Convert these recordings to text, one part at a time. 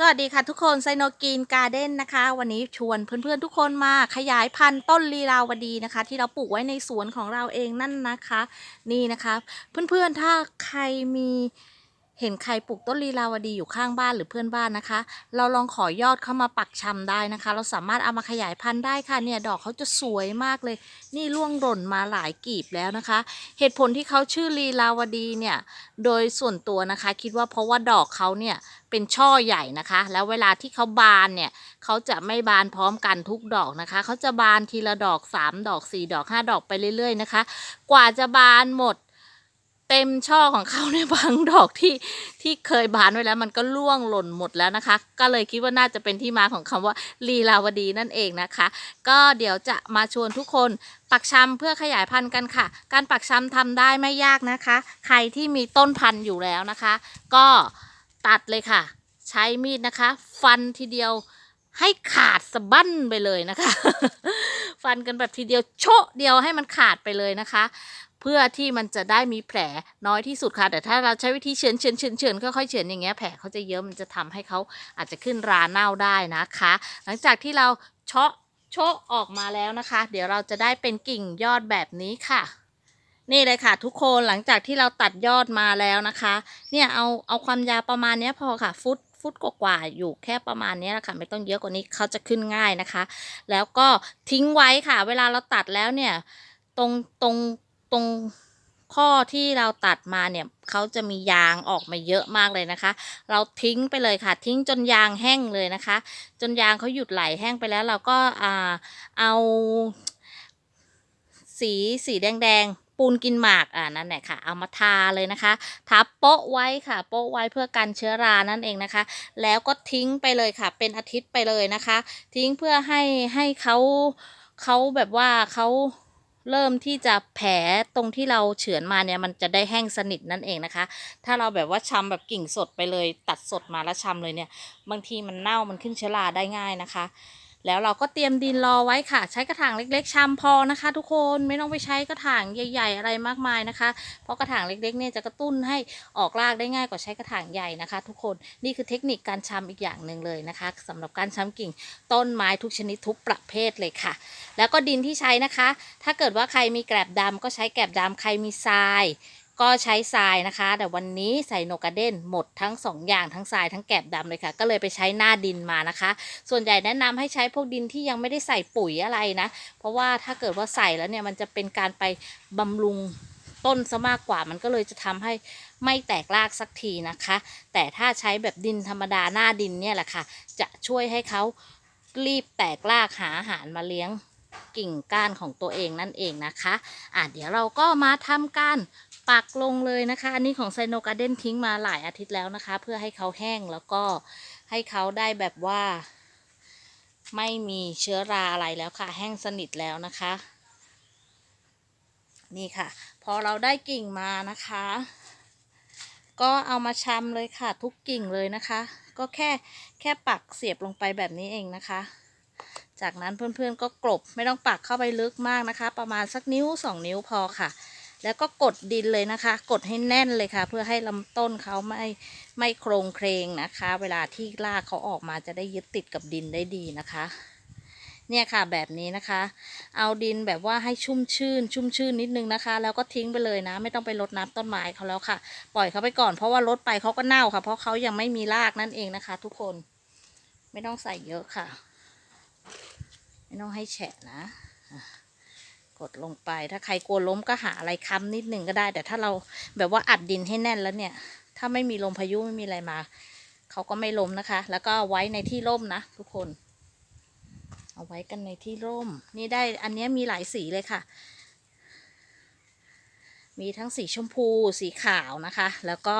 สวัสดีค่ะทุกคนไซโนกีนการ์เด้นนะคะ วันนี้ชวนเพื่อนๆทุกคนมาขยายพันธุ์ต้นลีลาวดีนะคะ ที่เราปลูกไว้ในสวนของเราเองนั่นนะคะ นี่นะคะ เพื่อนๆถ้าใครมี เห็นใครปลูกต้นลีลาวดีอยู่ข้างบ้านหรือเพื่อนบ้านนะคะ เราลองขอยอดเข้ามาปักชำได้นะคะ เราสามารถเอามาขยายพันธุ์ได้ค่ะเนี่ยดอกเขาจะสวยมากเลย นี่ร่วงหล่นมาหลายกีบแล้วนะคะ เหตุผลที่เขาชื่อลีลาวดีเนี่ยโดยส่วนตัวนะคะ คิดว่าเพราะว่าดอกเขาเนี่ยเป็นช่อใหญ่นะคะ แล้วเวลาที่เขาบานเนี่ยเขาจะไม่บานพร้อมกันทุกดอกนะคะเขาจะบานทีละดอก 3 ดอก 4 ดอก 5 ดอกไปเรื่อยๆนะคะ กว่าจะบานหมด เต็มช่อของเขาเนี่ยบางดอกที่ที่เคยบานไว้แล้วมันก็ร่วงหล่นหมดแล้วนะคะ ก็เลยคิดว่าน่าจะเป็นที่มาของคำว่าลีลาวดีนั่นเองนะคะ ก็เดี๋ยวจะมาชวนทุกคนปักชำเพื่อขยายพันธุ์กันค่ะ การปักชำทำได้ไม่ยากนะคะ ใครที่มีต้นพันธุ์อยู่แล้วนะคะ ก็ตัดเลยค่ะ ใช้มีดนะคะ ฟันทีเดียวให้ขาดสะบั้นไปเลยนะคะ ฟันกันแบบทีเดียวโชะเดียวให้มันขาดไปเลยนะคะ เพื่อที่มันจะได้มีแผลน้อยที่สุดค่ะ แต่ถ้าเราใช้วิธีเฉือนเฉือนเฉือนเฉือนค่อยๆเฉือนอย่างเงี้ยแผลเขาจะเยอะมันจะทำให้เขาอาจจะขึ้นราเน่าได้นะคะ หลังจากที่เราเชาะโชะออกมาแล้วนะคะ เดี๋ยวเราจะได้เป็นกิ่งยอดแบบนี้ค่ะ นี่เลยค่ะ ทุกคนหลังจากที่เราตัดยอดมาแล้วนะคะ เนี่ยเอาเอาความยาวประมาณนี้พอค่ะฟุตฟุตกว่าๆอยู่แค่ประมาณนี้แหละค่ะ ไม่ต้องเยอะกว่านี้เขาจะขึ้นง่ายนะคะ แล้วก็ทิ้งไว้ค่ะ เวลาเราตัดแล้วเนี่ย ตรงตรง ตรงข้อที่เราตัดมาเนี่ยเขาจะมียางออกมาเยอะมากเลยนะคะ เราทิ้งไปเลยค่ะ ทิ้งจนยางแห้งเลยนะคะ จนยางเขาหยุดไหลแห้งไปแล้ว เราก็อ่าเอาสีสีแดงๆ ปูนกินหมากอ่านั่นแหละค่ะ เอามาทาเลยนะคะทาโป๊ะไว้ค่ะ โป๊ะไว้เพื่อกันเชื้อรานั่นเองนะคะ แล้วก็ทิ้งไปเลยค่ะ เป็นอาทิตย์ไปเลยนะคะ ทิ้งเพื่อให้ให้เขาเขาแบบว่าเขา เริ่มที่จะแผลตรงที่เราเฉือนมาเนี่ยมันจะได้แห้งสนิทนั่นเองนะคะ ถ้าเราแบบว่าชำแบบกิ่งสดไปเลย ตัดสดมาแล้วชำเลยเนี่ย บางทีมันเน่ามันขึ้นเชื้อราได้ง่ายนะคะ แล้วเราก็เตรียมดินรอไว้ค่ะ ใช้กระถางเล็กๆชำพอนะคะ ทุกคนไม่ต้องไปใช้กระถางใหญ่ ๆ อะไรมากมายนะคะ เพราะกระถางเล็กๆเนี่ยจะกระตุ้นให้ออกรากได้ง่ายกว่าใช้กระถางใหญ่นะคะ ทุกคนนี่คือเทคนิคการชำอีกอย่างหนึ่งเลยนะคะสำหรับการชำกิ่งต้นไม้ทุกชนิดทุกประเภทเลยค่ะ แล้วก็ดินที่ใช้นะคะ ถ้าเกิดว่าใครมีแกลบดำก็ใช้แกลบดำใครมีทราย ก็ใช้ทรายนะคะ แต่วันนี้ใส่โนกาเด้นหมดทั้งสองอย่างทั้งทรายทั้งแกบดำเลยค่ะ ก็เลยไปใช้หน้าดินมานะคะ ส่วนใหญ่แนะนำให้ใช้พวกดินที่ยังไม่ได้ใส่ปุ๋ยอะไรนะ เพราะว่าถ้าเกิดว่าใส่แล้วเนี่ยมันจะเป็นการไปบำรุงต้นซะมากกว่ามันก็เลยจะทำให้ไม่แตกรากสักทีนะคะ แต่ถ้าใช้แบบดินธรรมดาหน้าดินเนี่ยแหละค่ะ จะช่วยให้เขารีบแตกรากหาอาหารมาเลี้ยงกิ่งก้านของตัวเองนั่นเองนะคะอะเดี๋ยวเราก็มาทำการ ปักลงเลยนะคะ อันนี้ของไซโนการ์เด้นทิ้งมาหลายอาทิตย์แล้วนะคะ เพื่อให้เขาแห้งแล้วก็ให้เขาได้แบบว่า ไม่มีเชื้อราอะไรแล้วค่ะ แห้งสนิทแล้วนะคะ นี่ค่ะ พอเราได้กิ่งมานะคะ ก็เอามาชำเลยค่ะ ทุกกิ่งเลยนะคะ ก็แค่แค่ปักเสียบลงไปแบบนี้เองนะคะจากนั้นเพื่อนๆก็กลบไม่ต้องปักเข้าไปลึกมากนะคะ ประมาณสักนิ้วสองนิ้วพอค่ะ แล้วก็กดดินเลยนะคะ กดให้แน่นเลยค่ะ เพื่อให้ลำต้นเขาไม่ไม่โครงเครงนะคะ เวลาที่รากเขาออกมาจะได้ยึดติดกับดินได้ดีนะคะ เนี่ยค่ะแบบนี้นะคะ เอาดินแบบว่าให้ชุ่มชื่น ชุ่มชื่นนิดนึงนะคะ แล้วก็ทิ้งไปเลยนะ ไม่ต้องไปรดน้ำต้นไม้เขาแล้วค่ะ ปล่อยเขาไปก่อนเพราะว่ารดไปเขาก็เน่าค่ะ เพราะเขายังไม่มีรากนั่นเองนะคะ ทุกคนไม่ต้องใส่เยอะค่ะ ไม่ต้องให้แฉะนะ กดลงไป ถ้าใครกลัวล้มก็หาอะไรค้ำนิดหนึ่งก็ได้ แต่ถ้าเราแบบว่าอัดดินให้แน่นแล้วเนี่ย ถ้าไม่มีลมพายุไม่มีอะไรมา เขาก็ไม่ล้มนะคะ แล้วก็เอาไว้ในที่ร่มนะทุกคน เอาไว้กันในที่ร่ม นี่ได้ อันเนี้ยมีหลายสีเลยค่ะ มีทั้งสีชมพู สีขาวนะคะ แล้วก็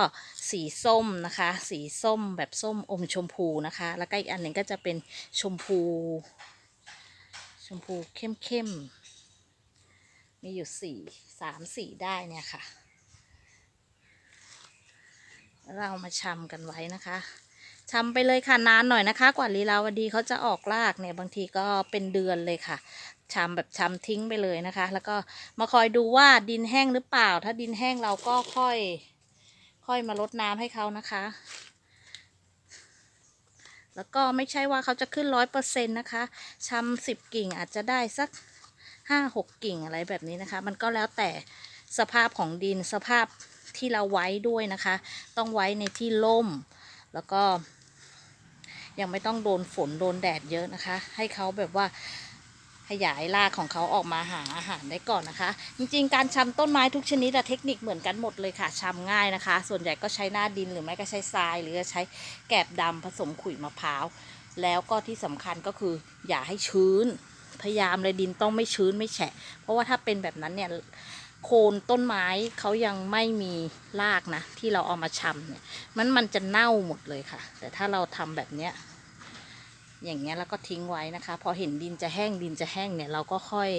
สีส้มนะคะ สีส้มแบบส้มอมชมพูนะคะ แล้วก็อีกอันหนึ่งก็จะเป็นชมพู ชมพูเข้มเข้มๆ มีอยู่สี่สามสีได้เนี่ยค่ะ เรามาชำกันไว้นะคะชำไปเลยค่ะนานหน่อยนะคะ กว่าลีลาวดีเขาจะออกรากเนี่ยบางทีก็เป็นเดือนเลยค่ะชำแบบชำทิ้งไปเลยนะคะ แล้วก็มาคอยดูว่าดินแห้งหรือเปล่า ถ้าดินแห้งเราก็ค่อย ค่อยมาลดน้ำให้เขานะคะ แล้วก็ไม่ใช่ว่าเขาจะขึ้นร้อยเปอร์เซ็นต์นะคะชำสิบกิ่งอาจจะได้สัก ห้าหกกิ่งอะไรแบบนี้นะคะ มันก็แล้วแต่สภาพของดินสภาพที่เราไว้ด้วยนะคะ ต้องไว้ในที่ร่ม แล้วก็ ยังไม่ต้องโดนฝนโดนแดดเยอะนะคะ ให้เขาแบบว่าขยายรากของเขาออกมาหาอาหารได้ก่อนนะคะ จริงๆ การชำต้นไม้ทุกชนิดเทคนิคเหมือนกันหมดเลยค่ะชำง่ายนะคะ ส่วนใหญ่ก็ใช้หน้าดินหรือไม่ก็ใช้ทราย หรือจะใช้แกบดำผสมขุยมะพร้าว แล้วก็ที่สำคัญก็คืออย่าให้ชื้น พยายามเลยดินต้องไม่ชื้นไม่แฉะ เพราะว่าถ้าเป็นแบบนั้นเนี่ยโคนต้นไม้เขายังไม่มีรากนะ ที่เราเอามาชำเนี่ย มันมันจะเน่าหมดเลยค่ะ แต่ถ้าเราทำแบบเนี้ยอย่างเงี้ยแล้วก็ทิ้งไว้นะคะ พอเห็นดินจะแห้งดินจะแห้งเนี่ยเราก็ค่อย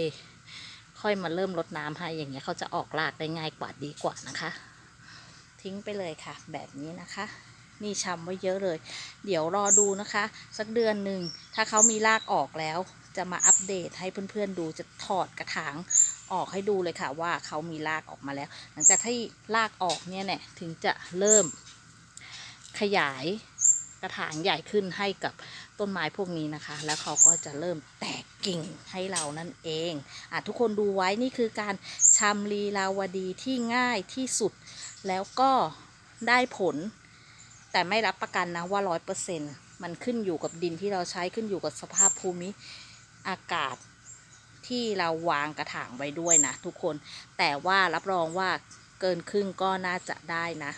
ค่อยมาเริ่มรดน้ำให้อย่างเงี้ยเขาจะออกรากได้ง่ายกว่าดีกว่านะคะ ทิ้งไปเลยค่ะ แบบนี้นะคะนี่ชำไว้เยอะเลย เดี๋ยวรอดูนะคะ สักเดือนหนึ่งถ้าเขามีรากออกแล้ว จะมาอัปเดตให้เพื่อนๆดูจะถอดกระถางออกให้ดูเลยค่ะว่าเขามีรากออกมาแล้ว หลังจากที่รากออกเนี่ยเนี่ยถึงจะเริ่มขยายกระถางใหญ่ขึ้นให้กับต้นไม้พวกนี้นะคะ แล้วเขาก็จะเริ่มแตกกิ่งให้เรานั่นเองอะทุกคนดูไว้นี่คือการชำลีลาวดีที่ง่ายที่สุด แล้วก็ได้ผล แต่ไม่รับประกันนะว่าร้อยเปอร์เซ็นมันขึ้นอยู่กับดินที่เราใช้ขึ้นอยู่กับสภาพภูมิ อากาศที่เราวางกระถางไว้ด้วยนะทุกคน แต่ว่ารับรองว่าเกินครึ่งก็น่าจะได้นะ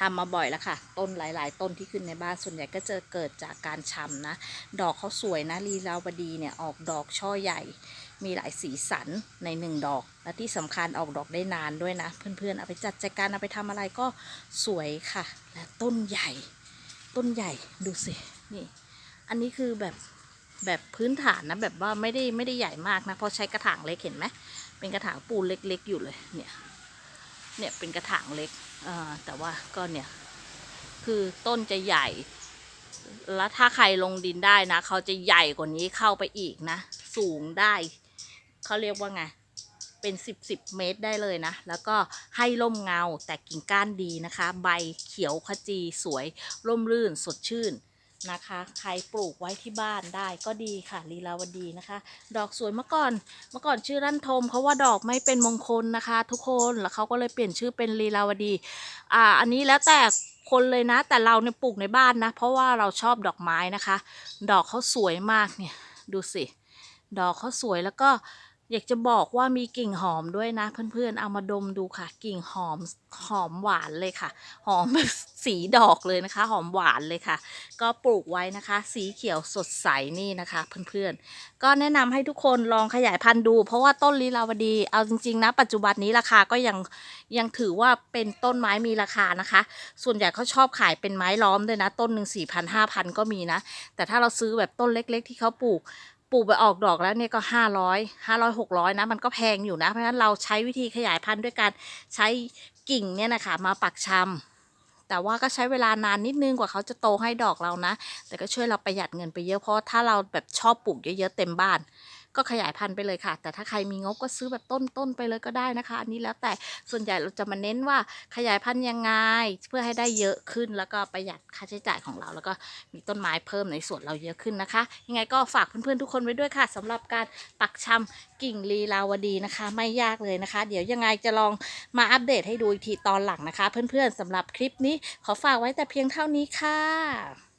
ทำมาบ่อยแล้วค่ะ ต้นหลาย ๆ ต้นที่ขึ้นในบ้านส่วนใหญ่ก็จะเกิดจากการชำนะ ดอกเขาสวยนะลีลาวดีเนี่ยออกดอกช่อใหญ่ มีหลายสีสันในหนึ่งดอก และที่สำคัญออกดอกได้นานด้วยนะ เพื่อน ๆ เอาไปจัดจัดการเอาไปทำอะไรก็สวยค่ะ และต้นใหญ่ ต้นใหญ่ดูสิ นี่ อันนี้คือแบบ แบบพื้นฐานนะแบบว่าไม่ได้ไม่ได้ใหญ่มากนะเพราะใช้กระถางเล็กเห็นไหมเป็นกระถางปูนเล็กๆอยู่เลยเนี่ยเนี่ยเป็นกระถางเล็กอ่าแต่ว่าก็เนี่ยคือต้นจะใหญ่ แล้วถ้าใครลงดินได้นะเขาจะใหญ่กว่านี้เข้าไปอีกนะ สูงได้เขาเรียกว่าไงเป็นสิบสิบเมตรได้เลยนะ แล้วก็ให้ร่มเงาแต่กิ่งก้านดีนะคะ ใบเขียวขจีสวย ร่มรื่นสดชื่น นะคะ ใครปลูกไว้ที่บ้านได้ก็ดีค่ะลีลาวดีนะคะ ดอกสวยเมื่อก่อน เมื่อก่อนชื่อรั่นทมเพราะว่าดอกไม่เป็นมงคลนะคะ ทุกคนแล้วเขาก็เลยเปลี่ยนชื่อเป็นลีลาวดี อ่า อันนี้แล้วแต่คนเลยนะ แต่เราเนี่ยปลูกในบ้านนะ เพราะว่าเราชอบดอกไม้นะคะ ดอกเขาสวยมากเนี่ย ดูสิ ดอกเขาสวยแล้วก็ อยากจะบอกว่ามีกลิ่นหอมด้วยนะ เพื่อนๆ เอามาดมดูค่ะ กลิ่นหอมหอมหวานเลยค่ะ หอมแบบสีดอกเลยนะคะ หอมหวานเลยค่ะ ก็ปลูกไว้นะคะ สีเขียวสดใสนี่นะคะ เพื่อนๆ ก็แนะนำให้ทุกคนลองขยายพันธุ์ดู เพราะว่าต้นลีลาวดี เอาจริงๆนะ ปัจจุบันนี้ราคาก็ยังยังถือว่าเป็นต้นไม้มีราคานะคะ ส่วนใหญ่เขาชอบขายเป็นไม้ล้อมด้วยนะ ต้นหนึ่งสี่พันห้าพันก็มีนะ แต่ถ้าเราซื้อแบบต้นเล็ก ๆ ที่เขาปลูก ปลูกไปออกดอกแล้วเนี่ยก็ห้าร้อยห้าร้อยหกร้อยนะ มันก็แพงอยู่นะ เพราะฉะนั้นเราใช้วิธีขยายพันธุ์ด้วยการใช้กิ่งเนี่ยนะคะมาปักชำแต่ว่าก็ใช้เวลานานนิดนึงกว่าเขาจะโตให้ดอกเรานะ แต่ก็ช่วยเราประหยัดเงินไปเยอะเพราะถ้าเราแบบชอบปลูกเยอะๆเต็มบ้าน ก็ขยายพันธุ์ไปเลยค่ะ แต่ถ้าใครมีงบก็ซื้อแบบต้นๆไปเลยก็ได้นะคะ อันนี้แล้วแต่ส่วนใหญ่เราจะมาเน้นว่าขยายพันธุ์ยังไง เพื่อให้ได้เยอะขึ้นแล้วก็ประหยัดค่าใช้จ่ายของเรา แล้วก็มีต้นไม้เพิ่มในสวนเราเยอะขึ้นนะคะ ยังไงก็ฝากเพื่อนๆทุกคนไว้ด้วยค่ะสำหรับการปักชำกิ่งลีลาวดีนะคะ ไม่ยากเลยนะคะ เดี๋ยวยังไงจะลองมาอัปเดตให้ดูอีกทีตอนหลังนะคะ เพื่อนๆสำหรับคลิปนี้ขอฝากไว้แต่เพียงเท่านี้ค่ะ